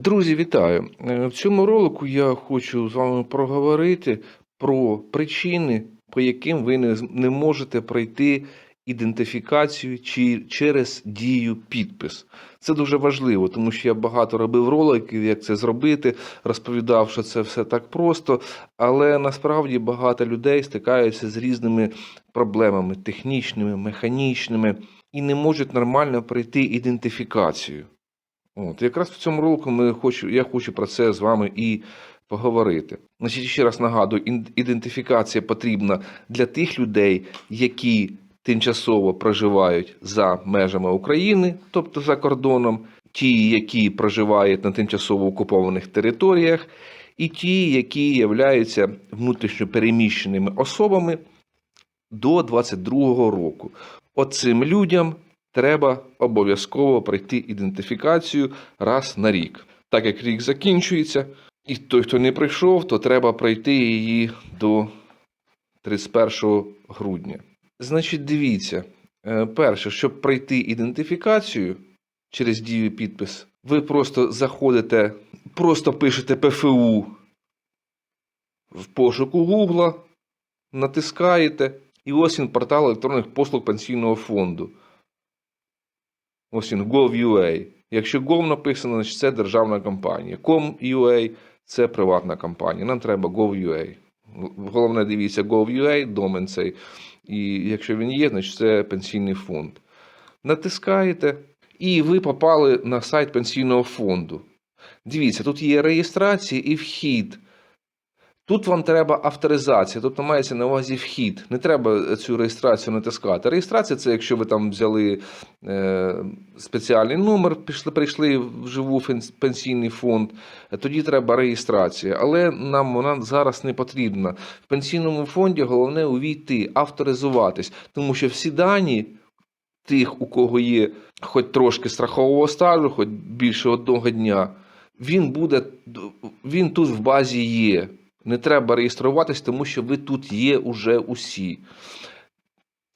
Друзі, вітаю! Е, В цьому ролику я хочу з вами проговорити про причини, по яким ви не, можете пройти ідентифікацію чи через дію підпис. Це дуже важливо, тому що я багато робив роликів, як це зробити, розповідав, що це все так просто, але насправді багато людей стикаються з різними проблемами технічними, механічними і не можуть нормально пройти ідентифікацію. От, якраз в цьому ролику ми хочу, я хочу про це з вами і поговорити. Значить, ще раз нагадую, ідентифікація потрібна для тих людей, які тимчасово проживають за межами України, тобто за кордоном, ті, які проживають на тимчасово окупованих територіях, і ті, які являються внутрішньо переміщеними особами до 22 року. Оцим людям треба обов'язково пройти ідентифікацію раз на рік. Так як рік закінчується, і той, хто не прийшов, то треба пройти її до 31 грудня. Значить, дивіться, е, перше, щоб пройти ідентифікацію через дію підпис, ви просто заходите, просто пишете ПФУ в пошуку Гугла, натискаєте, і ось він портал електронних послуг пенсійного фонду. Ось він Gov.ua. Якщо Gov написано, значить це державна компанія. Com.ua – це приватна компанія. Нам треба Gov.ua. Головне, дивіться, Gov.ua, домен цей. І якщо він є, значить це пенсійний фонд. Натискаєте, і ви попали на сайт пенсійного фонду. Дивіться, тут є реєстрація і вхід. Тут вам треба авторизація, тобто мається на увазі вхід. Не треба цю реєстрацію натискати. Реєстрація це якщо ви там взяли е, спеціальний номер, пішли, прийшли в живу пенсійний фонд, тоді треба реєстрація. Але нам вона зараз не потрібна. В пенсійному фонді головне увійти, авторизуватись, тому що всі дані тих, у кого є хоч трошки страхового стажу, хоч більше одного дня, він буде він тут в базі є. Не треба реєструватись, тому що ви тут є уже усі.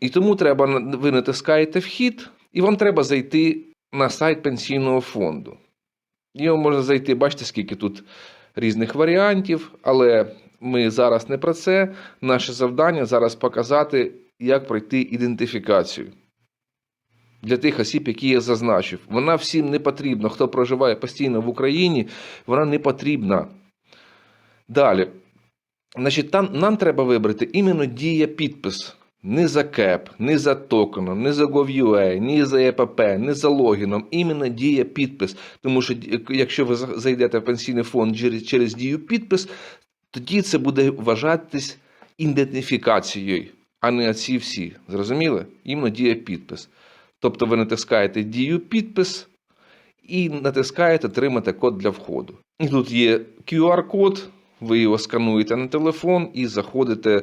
І тому треба ви натискаєте вхід, і вам треба зайти на сайт пенсійного фонду. Його можна зайти, бачите, скільки тут різних варіантів, але ми зараз не про це. Наше завдання зараз показати, як пройти ідентифікацію. Для тих осіб, які я зазначив. Вона всім не потрібна. Хто проживає постійно в Україні, вона не потрібна. Далі. Значить, там, нам треба вибрати іменно дія підпис. Не за КЕП, не за токеном, не за Gov.ua, не за ЕПП, не за логіном. Іменно дія підпис. Тому що якщо ви за- зайдете в пенсійний фонд через, дію підпис, тоді це буде вважатись ідентифікацією, а не ці всі. Зрозуміли? Іменно дія підпис. Тобто ви натискаєте дію підпис і натискаєте отримати код для входу. І тут є QR-код, ви його скануєте на телефон і заходите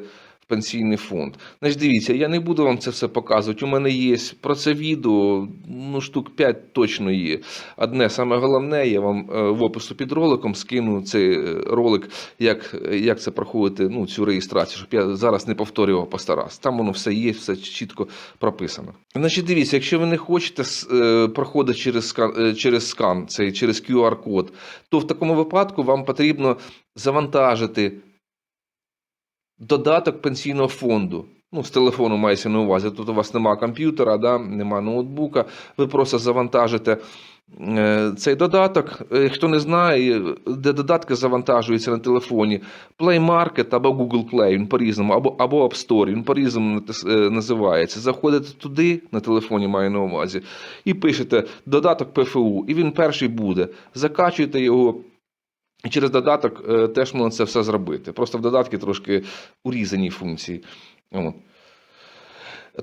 пенсійний фонд. Значить, дивіться, я не буду вам це все показувати. У мене є про це відео, ну штук 5 точно є. Одне саме головне, я вам е, в опису під роликом скину цей е, ролик, як, як це проходити, ну, цю реєстрацію, щоб я зараз не повторював по стараз. Там воно все є, все чітко прописано. Значить, дивіться, якщо ви не хочете е, проходити через скан, через скан, цей, через QR-код, то в такому випадку вам потрібно завантажити додаток пенсійного фонду. Ну, з телефону мається на увазі. Тут у вас нема комп'ютера, да, нема ноутбука. Ви просто завантажите е, цей додаток. Е, Хто не знає, де додатки завантажуються на телефоні, Play Market або Google Play, він по-різному, або, або App Store, він по-різному е, називається. Заходите туди, на телефоні маю на увазі, і пишете додаток ПФУ, і він перший буде. Закачуєте його. І через додаток е, теж можна це все зробити. Просто в додатки трошки урізані функції.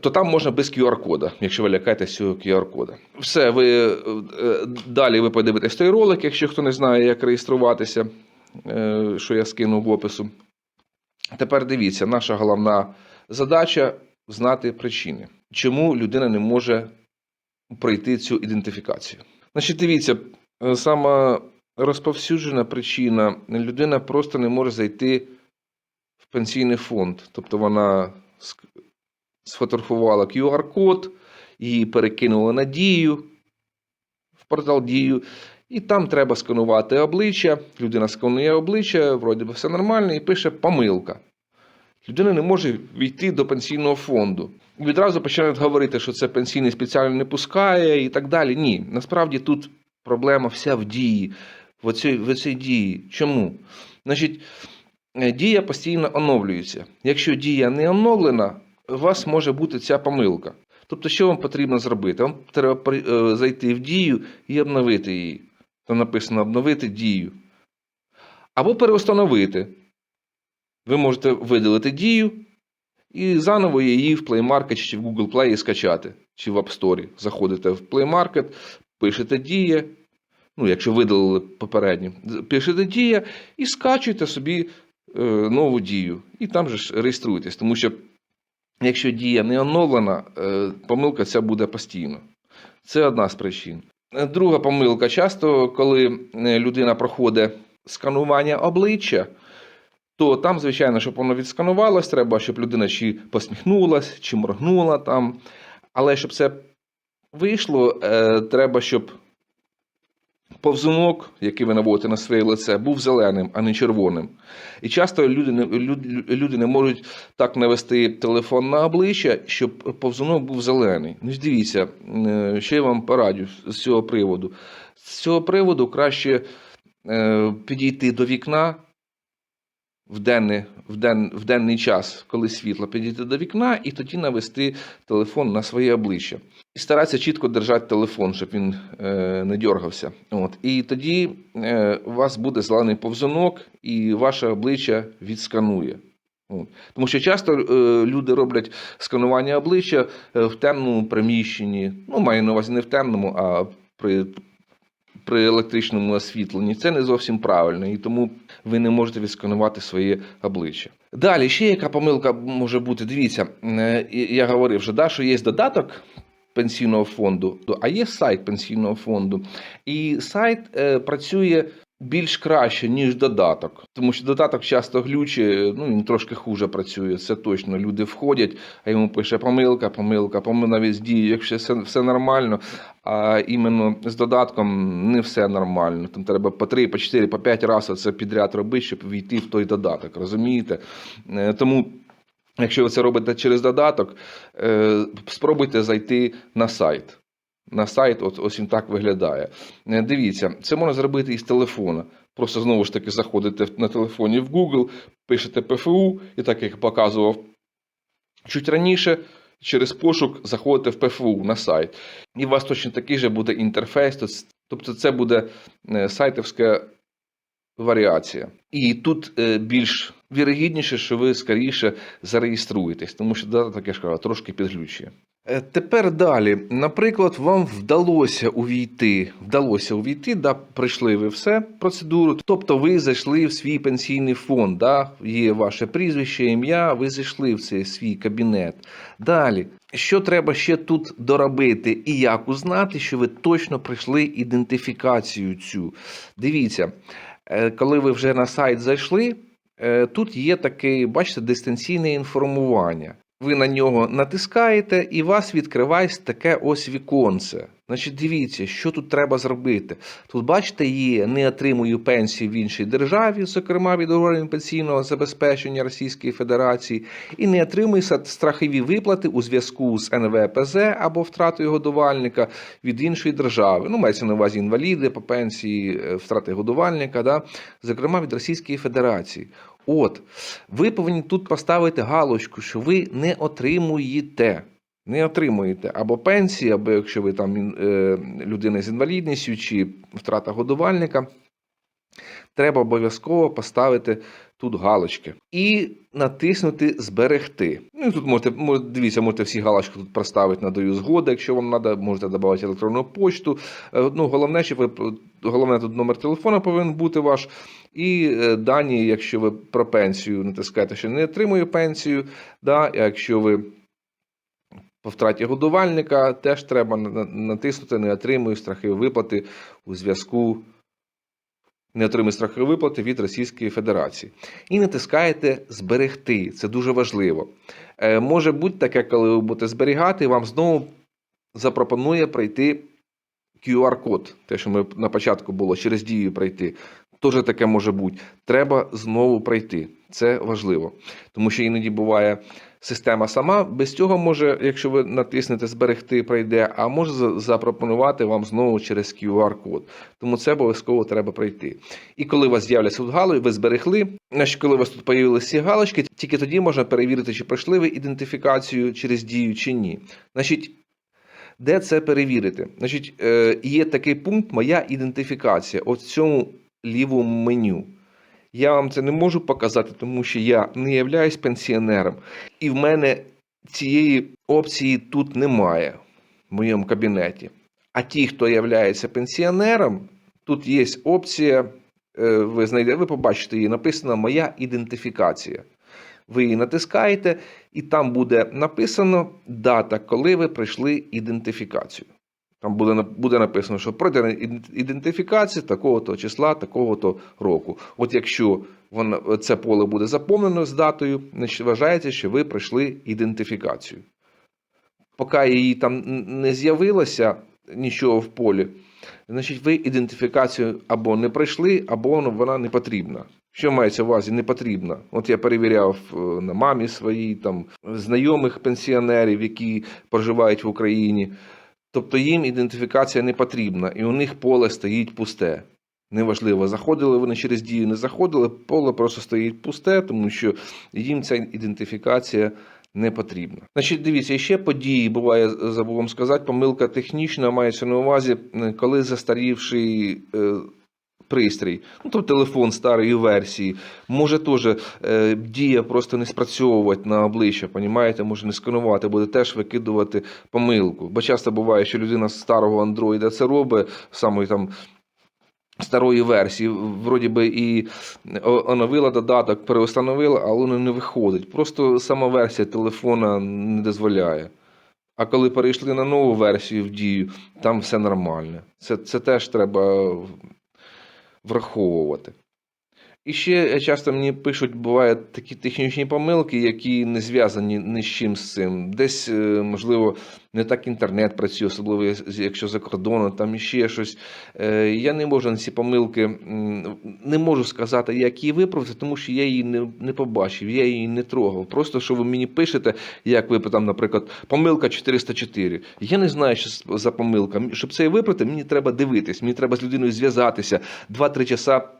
То там можна без QR-кода, якщо ви лякаєтесь цього QR-кода. Все, ви е, далі ви подивитесь той ролик, якщо хто не знає, як реєструватися, е, що я скину в опису. Тепер дивіться, наша головна задача знати причини, чому людина не може пройти цю ідентифікацію. Значить, дивіться, е, сама розповсюджена причина людина просто не може зайти в пенсійний фонд. Тобто вона сфотографувала QR-код, її перекинула на дію в портал Дію, І там треба сканувати обличчя. Людина сканує обличчя, вроді би все нормально, і пише помилка. Людина не може війти до пенсійного фонду. І відразу починають говорити, що це пенсійний спеціально не пускає і так далі. Ні, насправді тут проблема вся в дії, в оцій, в оцій дії. Чому? Значить, е, дія постійно оновлюється. Якщо дія не оновлена, у вас може бути ця помилка. Тобто, що вам потрібно зробити? Вам треба е, зайти в дію і обновити її. Там написано обновити дію. Або переустановити. Ви можете видалити дію і заново її в Play Market чи в Google Play скачати, чи в App Store. Заходите в Play Market, пишете дія. Ну, якщо видалили попередню, пишете дія і скачуєте собі е, нову дію. І там же ж реєструєтесь. Тому що якщо дія не оновлена, е, помилка ця буде постійно. Це одна з причин. Е, Друга помилка. Часто, коли людина проходить сканування обличчя, то там, звичайно, щоб воно відсканувалось, треба, щоб людина чи посміхнулась, чи моргнула там. Але щоб це вийшло, треба, щоб повзунок, який ви наводите на своє лице, був зеленим, а не червоним. І часто люди не, люд- люди не можуть так навести телефон на обличчя, щоб повзунок був зелений. Ну, дивіться, е, що я вам порадю з цього приводу. З цього приводу краще е, підійти до вікна в денний, в, ден, в денний час, коли світло, підійти до вікна і тоді навести телефон на своє обличчя. І старатися чітко держати телефон, щоб він е, не дергався. От. І тоді е, у вас буде зелений повзунок, і ваше обличчя відсканує. От. Тому що часто е, люди роблять сканування обличчя е, в темному приміщенні. Ну, маю на увазі не в темному, а при, при електричному освітленні. Це не зовсім правильно, і тому ви не можете відсканувати своє обличчя. Далі, ще яка помилка може бути? Дивіться, е, я говорив вже, да, що є додаток пенсійного фонду, а є сайт пенсійного фонду. І сайт е, працює більш краще, ніж додаток. Тому що додаток часто глючить, ну він трошки хуже працює, це точно. Люди входять, а йому пише помилка, помилка, помилка навіть з дією, якщо все, все нормально. А іменно з додатком не все нормально. Там треба по 3, по 4, по 5 разів це підряд робити, щоб війти в той додаток. Розумієте? Е, Тому. Якщо ви це робите через додаток, е, спробуйте зайти на сайт. На сайт, от ось він так виглядає. Е, Дивіться, це можна зробити із телефона. Просто знову ж таки заходите на телефоні в Google, пишете ПФУ, і так як показував чуть раніше, через пошук заходите в ПФУ на сайт. І у вас точно такий же буде інтерфейс. Тобто це буде е, сайтовська варіація. І тут е, більш вірогідніше, що ви скоріше зареєструєтесь, тому що додаток, я ж кажу, трошки підглючує. Е, Тепер далі. Наприклад, вам вдалося увійти, вдалося увійти, да, пройшли ви все процедуру. Тобто ви зайшли в свій пенсійний фонд, да, є ваше прізвище, ім'я, ви зайшли в цей свій кабінет. Далі, що треба ще тут доробити і як узнати, що ви точно пройшли ідентифікацію цю? Дивіться, е, коли ви вже на сайт зайшли, е, тут є таке, бачите, дистанційне інформування. Ви на нього натискаєте, і у вас відкривається таке ось віконце. Значить, дивіться, що тут треба зробити. Тут, бачите, є не отримую пенсії в іншій державі, зокрема від органів пенсійного забезпечення Російської Федерації, і не отримую страхові виплати у зв'язку з НВПЗ або втратою годувальника від іншої держави. Ну, мається на увазі інваліди по пенсії, е, втрати годувальника, да? зокрема від Російської Федерації. От, ви повинні тут поставити галочку, що ви не отримуєте. Не отримуєте або пенсії, або якщо ви там е, людина з інвалідністю чи втрата годувальника, треба обов'язково поставити тут галочки і натиснути Зберегти. Ну і тут можете, мож- дивіться, можете всі галочки тут проставити, надаю згоду, якщо вам треба, можете додати електронну почту. Е, Ну, головне, щоб ви головне тут номер телефона повинен бути ваш. І е, дані, якщо ви про пенсію натискаєте, що не отримую пенсію, да, якщо ви по втраті годувальника, теж треба на- на- натиснути не отримую страхові виплати у зв'язку не отримує страхові виплати від Російської Федерації. І натискаєте Зберегти. Це дуже важливо. Е, може бути таке, коли ви будете зберігати, вам знову запропонує пройти QR-код, те, що ми на початку було, через дію пройти. Теж таке може бути. Треба знову пройти. Це важливо. Тому що іноді буває, система сама без цього може, якщо ви натиснете зберегти, пройде, а може запропонувати вам знову через QR-код. Тому це обов'язково треба пройти. І коли у вас з'являться тут галузі, ви зберегли. Значить, коли у вас тут появилися ці галочки, тільки тоді можна перевірити, чи пройшли ви ідентифікацію через дію чи ні. Значить, де це перевірити? Значить, е, є такий пункт Моя ідентифікація. От в цьому лівому меню. Я вам це не можу показати, тому що я не являюсь пенсіонером, і в мене цієї опції тут немає в моєму кабінеті. А ті, хто являється пенсіонером, тут є опція, е, ви знайдете, ви побачите її, написано Моя ідентифікація. Ви її натискаєте, і там буде написано дата, коли ви пройшли ідентифікацію. Там буде, буде написано, що пройдена ідентифікація такого-то числа, такого-то року. От якщо воно, це поле буде заповнено з датою, значить вважається, що ви пройшли ідентифікацію. Поки її там не з'явилося нічого в полі, значить ви ідентифікацію або не пройшли, або вона не потрібна. Що мається в увазі не потрібна? От я перевіряв е, на мамі своїй, там знайомих пенсіонерів, які проживають в Україні. Тобто їм ідентифікація не потрібна, і у них поле стоїть пусте. Неважливо, заходили вони через дію, не заходили, поле просто стоїть пусте, тому що їм ця ідентифікація не потрібна. Значить, дивіться, ще події буває, забув вам сказати, помилка технічна мається на увазі, коли застарівший е, пристрій, ну тобто телефон старої версії, може теж е, дія просто не спрацьовувати на обличчя, понімаєте, може не сканувати, буде теж викидувати помилку. Бо часто буває, що людина з старого андроїда це робить, самої там. Старої версії, вроді би і оновила додаток, переустановила, але воно не виходить. Просто сама версія телефона не дозволяє. А коли перейшли на нову версію в дію, там все нормально. Це, це теж треба враховувати. І ще часто мені пишуть, бувають такі технічні помилки, які не зв'язані ні з чим з цим. Десь, е, можливо, не так інтернет працює, особливо якщо за кордоном, там іще щось. Е, Я не можу на ці помилки, не можу сказати, як її виправити, тому що я її не, не побачив, я її не трогав. Просто що ви мені пишете, як ви там, наприклад, помилка 404. Я не знаю, що за помилка. Щоб це виправити, мені треба дивитись, мені треба з людиною зв'язатися 2-3 часа.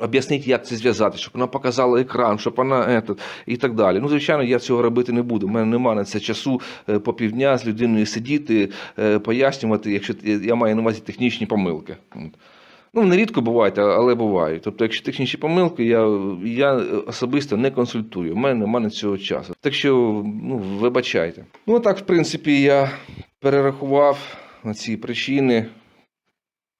Об'ясніть, як це зв'язати, щоб вона показала екран, щоб вона этот, і так далі. Ну, звичайно, я цього робити не буду. У мене немає на це часу е, по півдня з людиною сидіти, е, пояснювати, якщо я маю на увазі технічні помилки. Ну, нерідко бувають, але бувають. Тобто, якщо технічні помилки, я, я особисто не консультую. У мене немає цього часу. Так що, ну, вибачайте. Ну, так, в принципі, я перерахував на ці причини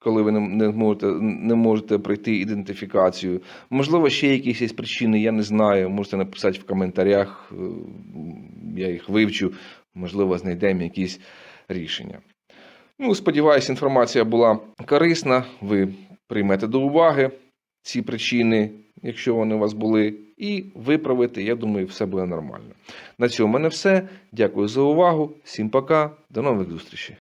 коли ви не, можете, не можете пройти ідентифікацію. Можливо, ще якісь є причини, я не знаю. Можете написати в коментарях, е, я їх вивчу, можливо, знайдемо якісь рішення. Ну, сподіваюся, інформація була корисна. Ви приймете до уваги ці причини, якщо вони у вас були, і виправите. Я думаю, все буде нормально. На цьому в мене все. Дякую за увагу. Всім пока, до нових зустрічей.